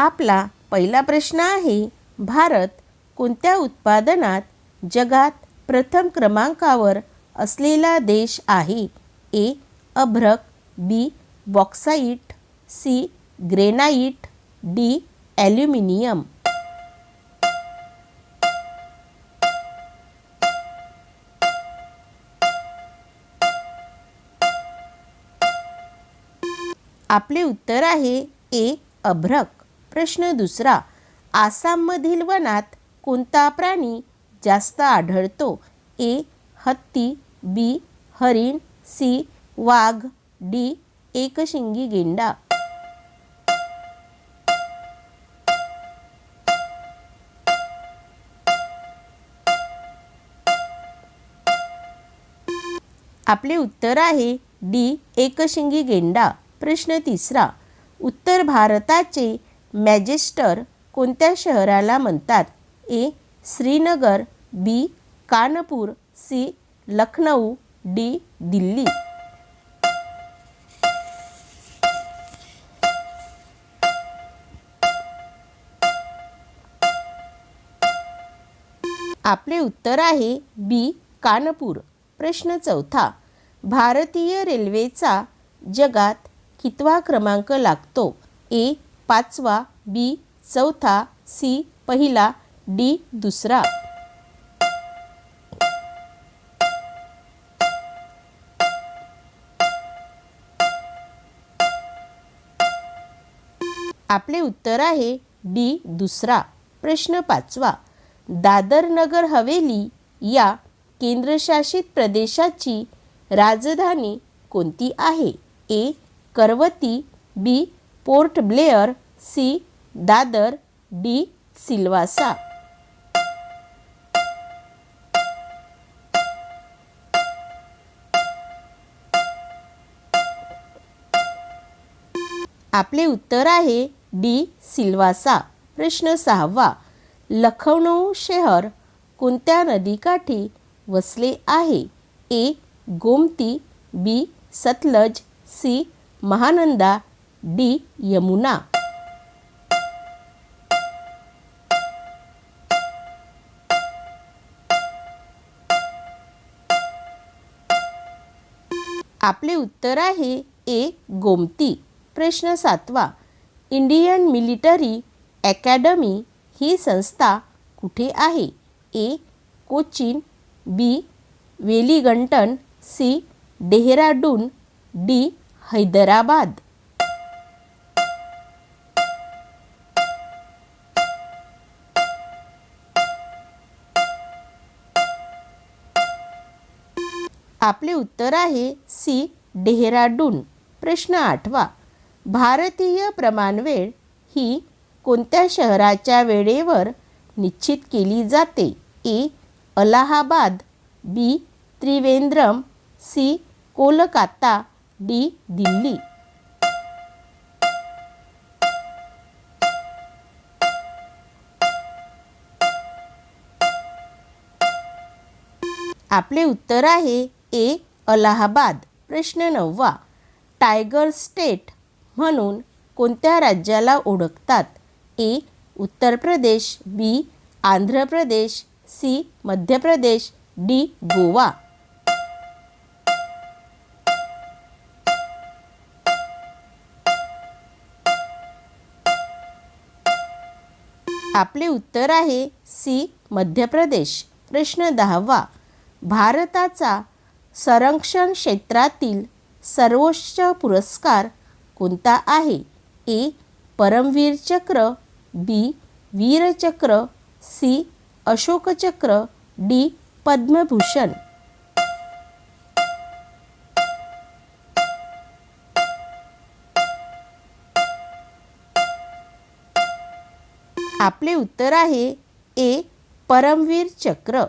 आपला पहिला प्रश्न आहे भारत कोणत्या उत्पादनात जगात प्रथम क्रमांकावर असलेला देश आहे? ए अभ्रक B bauxite C granite D aluminium. आपले उत्तर आहे ए अभ्रक. प्रश्न दुसरा आसाममधील वनात कोणता प्राणी जास्त आढळतो? ए हत्ती बी हरिण सी वाघ डी एकशिंगी गेंडा. आपले उत्तर आहे डी एकशिंगी गेंडा. प्रश्न तिसरा उत्तर भारताचे मॅजेस्टर कोणत्या शहराला म्हणतात? A. Srinagar B. Kanpur C. Lucknow D. Delhi. आपले उत्तर आहे बी. कानपूर. प्रश्न चौथा. भारतीय रेल्वेचा जगात कितवा क्रमांक लागतो? ए. पाचवा बी चौथा सी पहिला डी दुसरा. आपले उत्तर आहे डी दुसरा. प्रश्न पाचवा. दादर नगर हवेली या केंद्रशासित प्रदेशाची राजधानी कोणती आहे? A Kavaratti B Port Blair C Dadar D Silvassa. आपले उत्तर आहे डी सिल्वासा. प्रश्न सहावा. लखनऊ शहर कोणत्या नदीकाठी वसले आहे? A Gomti B Sutlej C Mahananda D Yamuna. आपले उत्तर आहे ए गोमती. प्रश्न सातवा. इंडियन मिलिटरी अकॅडमी ही संस्था कुठे आहे? A Cochin B Wellington C Dehradun D Hyderabad. आपले उत्तर आहे सी डेहराडून. प्रश्न आठवा. भारतीय प्रमाणवेळ ही कोणत्या शहराच्या वेळेवर निश्चित केली जाते? A Allahabad B Trivandrum C Kolkata D Delhi. आपले उत्तर आहे ए अलाहाबाद. प्रश्न नववा टायगर स्टेट म्हणून कोणत्या राज्याला ओळखतात? ए उत्तर प्रदेश बी आंध्र प्रदेश सी मध्य प्रदेश डी गोवा. आपले उत्तर आहे सी मध्य प्रदेश. प्रश्न दहावा भारताचा संरक्षण क्षेत्रातील सर्वोच्च पुरस्कार कोणता आहे? A. Paramvir Chakra B. Vir Chakra C. Ashoka Chakra D. Padma Bhushan. आपले उत्तर आहे ए. परमवीर चक्र.